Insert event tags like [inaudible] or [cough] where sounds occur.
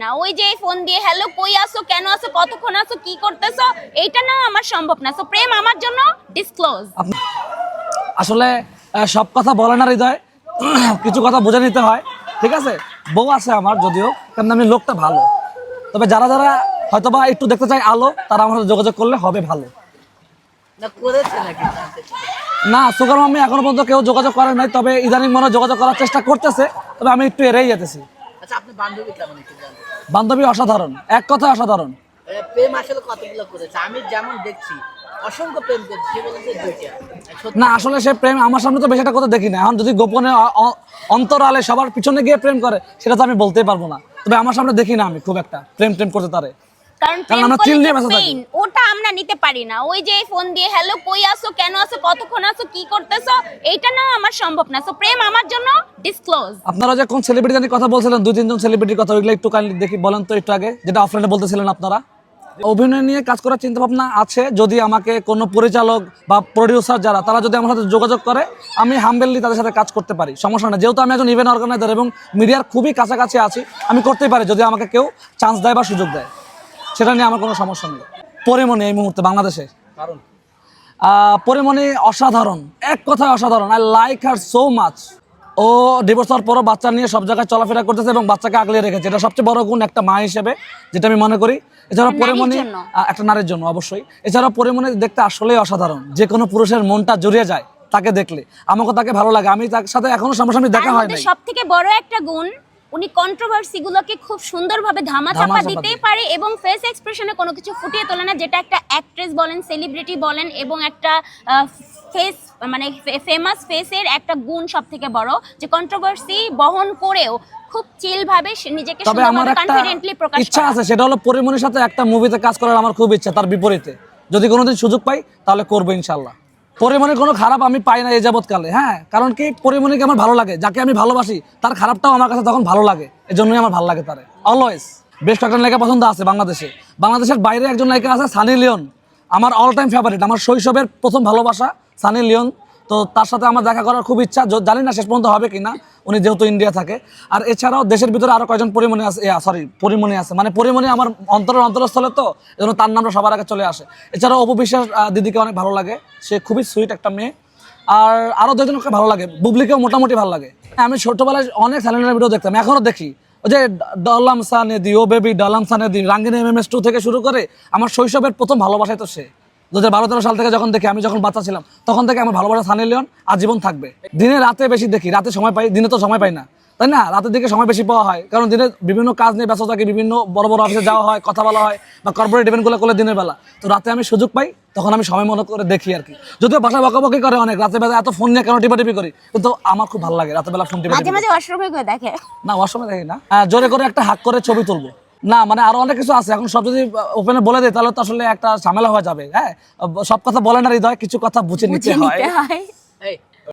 না। ওই যে ফোন দিয়ে হ্যালো কই আসো কেন আসো কতক্ষণ আসো কি করতেছো? এইটা না আমার সম্ভব না। সো প্রেম আমার জন্য ডিসক্লোজ আসলে সব কথা বলে না হৃদয়। [clears throat] কিছু কথা বুঝে নিতে হয়। ঠিক আছে? বউ আছে আমার যদিও। কারণ আমি লোকটা ভালো। তবে যারা যারা হয়তোবা একটু দেখতে চাই আলো তারা আমার সাথে যোগাযোগ করলে হবে ভালো। না করেছে নাকি? জানতে সুগার মাম্মি এখনও পর্যন্ত কেউ যোগাযোগ করে নাই। তবে ইদানিং মনে যোগাযোগ করার চেষ্টা করতেছে। তবে আমি একটু এড়েই যেতেছি। আচ্ছা আপনি বান্ধবী কেমন একটু জানতে বান্ধবী অসাধারণ এক কথা অসাধারণ। প্রেম আসলে কতগুলো করেছে? আমি যেমন দেখছি অসংখ্য প্রেম করছে সে বলেছে দুইটা না আসলে সে প্রেম আমার সামনে তো বেশি একটা কথা দেখি না। এখন যদি গোপনে অন্তরালে সবার পিছনে গিয়ে প্রেম করে সেটা তো আমি বলতেই পারব না। তবে আমার সামনে দেখি না আমি খুব একটা প্রেম প্রেম করতে তারে। কারণ আমরা করলে চিল যে নিয়ে থাকি। ওটা আমরা নিতে পারি না। ওই যে ফোন দিয়ে হ্যালো কই আসো কেন আসো কতক্ষণ আসো কি করতেছো? এইটা না আমার সম্ভব না। সো প্রেম আমার জন্য ডিসক্লোজ আপনারা যে কোন সেলিব্রিটি জানি কথা বলছিলেন দুই তিনজন সেলিব্রিটির কথা ওইগুলো একটু কাইন্ডলি দেখি বলেন তো একটু আগে যেটা অফলাইনে বলতেছিলেন আপনারা। অভিনয় নিয়ে কাজ করার চিন্তা ভাবনা আছে। যদি আমাকে কোনো পরিচালক বা প্রডিউসার যারা তারা যদি আমার সাথে যোগাযোগ করে আমি হাম্বেললি তাদের সাথে কাজ করতে পারি। সমস্যা না। যেহেতু আমি একজন ইভেন্ট অর্গানাইজার এবং মিডিয়ার খুবই কাছাকাছি আছি আমি করতেই পারি। যদি আমাকে কেউ চান্স দেয় বা সুযোগ দেয়। সেটা নিয়ে আমার কোনো সমস্যা নেই। পরিমণি এই মুহূর্তে বাংলাদেশে। কারণ? পরিমণি অসাধারণ। এক কথায় অসাধারণ। I like her so much O divorce হওয়ার পরও বাচ্চা নিয়ে সব জায়গায় চলাফেরা করতেছে এবং বাচ্চাকে আগলে রেখেছে। এটা সবচেয়ে বড় গুণ একটা মা হিসেবে যেটা আমি মনে করি। এছাড়া পরিমণি একটা নারীর জন্য অবশ্যই। এছাড়া পরিমণি দেখতে আসলেই অসাধারণ। যে কোনো পুরুষের মনটা জুড়িয়ে যায় তাকে দেখলে। আমাকে তাকে ভালো লাগে। আমি তার সাথে এখনও সামনাসামনি দেখা হয় সব থেকে বড় একটা গুণ উনি কন্ট্রোভার্সি গুলোকে খুব সুন্দরভাবে ধামাচাপা দিতেই পারে এবং ফেস এক্সপ্রেশনে কোনো কিছু ফুটিয়ে তোলে না যেটা একটা অ্যাক্ট্রেস বলেন সেলিব্রিটি বলেন এবং একটা ফেস মানে ফেমাস ফেসের একটা গুণ সব থেকে বড় যে কন্ট্রোভার্সি বহন করেও খুব চিল ভাবে নিজেকে সুন্দরভাবে কনফিডেন্টলি প্রকাশ ইচ্ছা আছে সেটা হলো পরিমণির সাথে একটা মুভিতে কাজ করার আমার খুব ইচ্ছা তার বিপরীতে। যদি কোনোদিন সুযোগ পাই তাহলে করব ইনশাল্লাহ পরিমণির কোনো খারাপ আমি পাই না এই যাবৎকালে হ্যাঁ? কারণ কি? পরিমণিকে আমার ভালো লাগে, যাকে আমি ভালোবাসি, তার খারাপটাও আমার কাছে তখন ভালো লাগে এই জন্যই আমার ভালো লাগে তারে। অলওয়েজ বেশ কয়েকটা নায়িকা পছন্দ আছে বাংলাদেশে। বাংলাদেশের বাইরে একজন নায়িকা আছে সানি লিওন। আমার অল টাইম ফেভারিট আমার শৈশবের প্রথম ভালোবাসা সানি লিওন। তো তার সাথে আমার দেখা করার খুব ইচ্ছা জানি না শেষ পর্যন্ত হবে কিনা। উনি যেহেতু ইন্ডিয়া থাকে। আর এছাড়াও দেশের ভিতরে আরও কয়েকজন পরিমণি আছে সরি পরিমণি আছে। মানে পরিমণি আমার অন্তরের অন্তরস্থলে তো, এজন্য তার নামটা সবার আগে চলে আসে। এছাড়াও অপু বিশ্বাস দিদিকে অনেক ভালো লাগে। সে খুবই সুইট একটা মেয়ে। আর আরও দুজনকে ভালো লাগে। বুবলিকেও মোটামুটি ভালো লাগে। আমি ছোটবেলায় অনেক স্যালেন্ডার ভিডিও দেখতাম। এখনও দেখি। ওই যে ডলাম সানে দি ও বেবি ডলাম সানে দি Ragini M M S two থেকে শুরু করে আমার শৈশবের প্রথম ভালোবাসাই তো সে। দু হাজার সাল থেকে যখন দেখি আমি যখন বাচ্চা ছিলাম তখন থেকে আমার ভালোবাসা সানি লিওন আজীবন থাকবে। দিনে রাতে বেশি দেখি রাতে সময় পাই দিনে তো সময় পাই না। তাই না? রাতের দিকে সময় বেশি পাওয়া হয় কারণ দিনে বিভিন্ন কাজ নিয়ে ব্যস্ত থাকি বিভিন্ন বড় বড় অফিসে যাওয়া হয় কথা বলা হয় বা কর্পোরেট ইভেন্টগুলো করলে দিনের বেলা। তো রাতে আমি সুযোগ পাই তখন আমি সময় মনে করে দেখি আর কি। যদিও বাসা বকাবকি করে অনেক রাতে বেলা এত ফোন নিয়ে কেন টিপাটিপি করি কিন্তু আমার খুব ভালো লাগে রাতে বেলা ফোন টিপা মাঝে মাঝে দেখে। না ওয়াশরুমে দেখি না। জোরে করে একটা হাক করে ছবি তুলবো। না মানে আরও অনেক কিছু আছে। এখন সব যদি ওপেনে বলে দেয় তাহলে তো আসলে একটা ঝামেলা হয়ে যাবে হ্যাঁ? সব কথা বলে না হৃদয় কিছু কথা বুঝে নিতে হয়। নিতে হয়। এই